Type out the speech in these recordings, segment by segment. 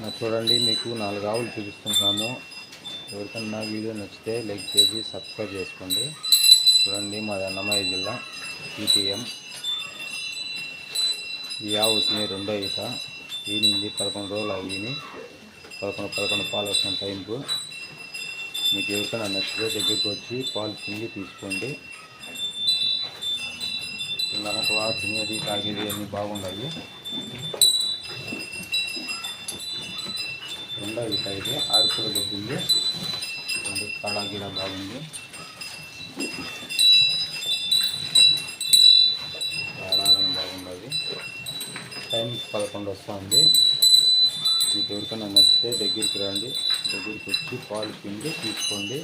నా చూడండి మీకు నాలుగు ఆవులు చూపిస్తున్నాము. ఎవరికన్నా వీడియో నచ్చితే లైక్ చేసి సబ్స్క్రైబ్ చేసుకోండి. చూడండి మాది అన్నమయ్య జిల్లా ఈటీఎం. ఈ ఆవు వచ్చినాయి రెండో ఈత. ఈనింది పదకొండు రోజులు అయ్యింది పదకొండు పదకొండు పాలు వస్తున్న టైంకు మీకు ఎవరికైనా నచ్చితే దగ్గరికి వచ్చి పాలు పిండి తీసుకోండి. పిల్లలకు తినేది తాగేది అన్నీ బాగున్నాయి రెండో ఈత అయితే ఆరుకుల దొబ్బింది. రెండు కాడా బాగుంది. ఆడారం బాగున్నది టైం పదకొండు వస్తుంది. మీకు ఎవరికైనా నచ్చితే దగ్గరికి రండి. దగ్గరికి వచ్చి పాలు పిండి తీసుకోండి.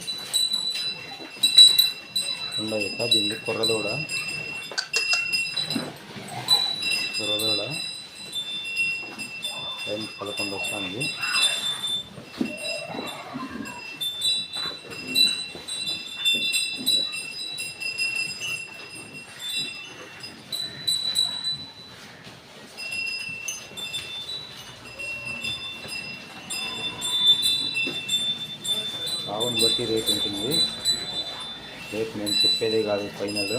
రెండో ఈత దీన్ని కుర్రదూడ. కుర్రదూడ. టైం పదకొండు వస్తుంది. బట్టి రేట్ ఉంటుంది. రేట్ నేను చెప్పేదే కాదు ఫైనల్.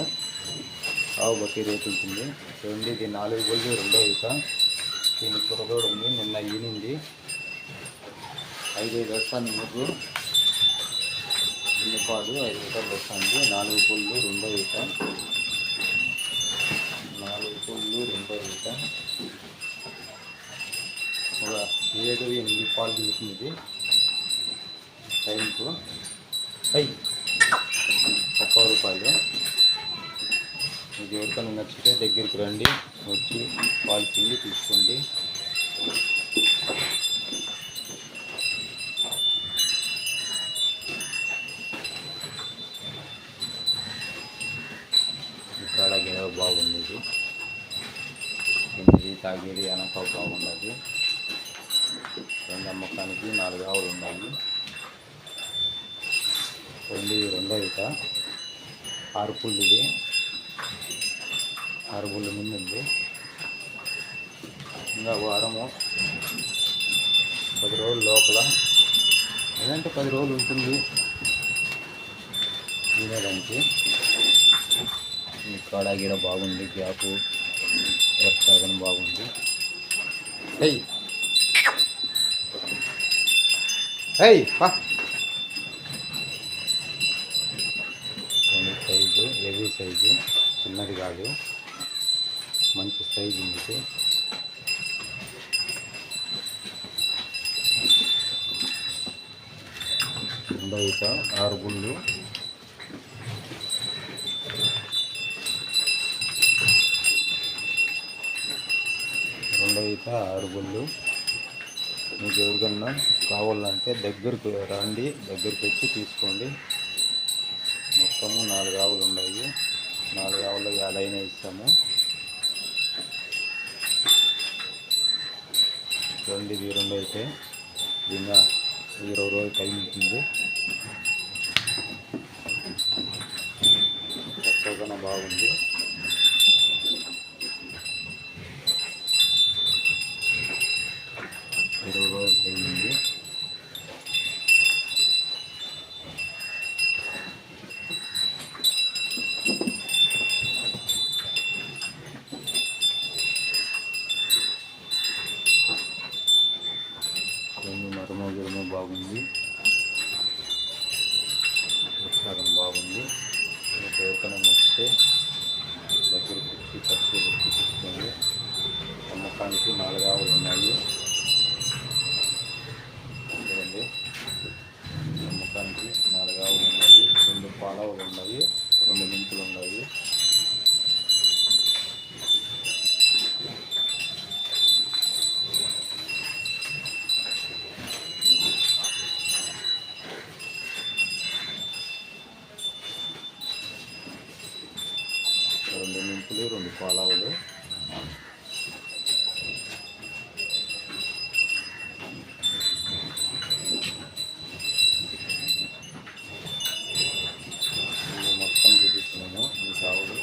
ఆవు బట్టి రేట్ ఉంటుంది. చూడండి ఇది నాలుగు గొల్లు రెండో ఇక దీని కురదోడు ఉంది. నిన్న ఈనింది. ఐదైదు వస్తాను మీకు ఇన్ని పాలు ఐదు లీటర్లు వస్తుంది. నాలుగు పుల్లు రెండో ఈత. నాలుగు పుల్లు రెండో ఈట ఒక ఏడు ఎనిమిది పాలు తింటుంది టైంకు అయ్యి ముప్పై రూపాయలు. మీకు ఎవరికైనా నచ్చితే దగ్గరికి రండి వచ్చి పాలు పిండి తీసుకోండి. ఇక్కడ గిడవ బాగుంది ఇది తినేది తాగేది అనక బాగున్నది రెండు అమ్మకానికి నాలుగు ఆవులు ఉన్నాయి రెండు రెండో ఈత. ఆరు పుల్లు ఇది. ఆరు పుల్లు ముందు ఉంది. ఇంకా వారము. పది రోజుల లోపల. ఏదంటే పది రోజులు ఉంటుంది. తినేదానికి. ఈ కాడ గిడ బాగుంది. గ్యాపు వర్షాగనం బాగుంది. హై హై పా. సైజు చిన్నది కాదు. మంచి సైజు ఉంది బయట ఆరు గుళ్ళు. రెండవైతే ఆరు గుళ్ళు. మీకు ఎవరికన్నా కావాలంటే దగ్గరకు రండి దగ్గరికి వచ్చి తీసుకోండి. మొత్తము నాలుగు ఆవులు ఉన్నాయి. నాలుగు ఆవులు యాదైనా ఇస్తాము. రెండు ఇవి రెండు అయితే ఇంకా ఇరవై రోజులు టైం ఉంటుంది. చక్కగా బాగుంది ఇరవై రోజులు టైం ఉంది రెండు బాగుంది. ఉత్సాహం బాగుంది. మీకు ఎవరికైనా నచ్చితే బంతులు రెండు కోలావులు మొత్తం చూపిస్తున్నాము మీ కావులు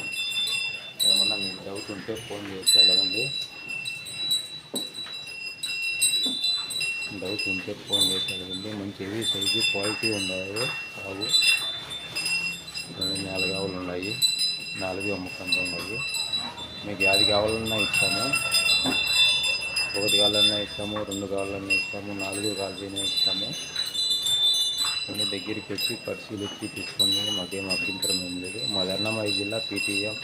ఏమన్నా మీకు డౌట్ ఉంటే ఫోన్ చేసి అడగండి. డౌట్ ఉంటే ఫోన్ చేసి అడగండి. మంచివి సైజు క్వాలిటీ ఉన్నాయి కావు రెండు నాలుగు ఆవులు ఉన్నాయి. నాలుగు అమ్ముకుంటూ ఉన్నాయి. మీకు యాది కావాలన్నా ఇస్తాము. ఒకటి కావాలన్నా ఇస్తాము రెండు కావాలన్నా ఇస్తాము నాలుగు కావాలన్నా ఇస్తాము. కొన్ని దగ్గరికి వచ్చి పరిశీలించి తీసుకుని మాకేం అభ్యంతరం ఏం లేదు. మా ధర్నామాయి జిల్లా పీటీఎం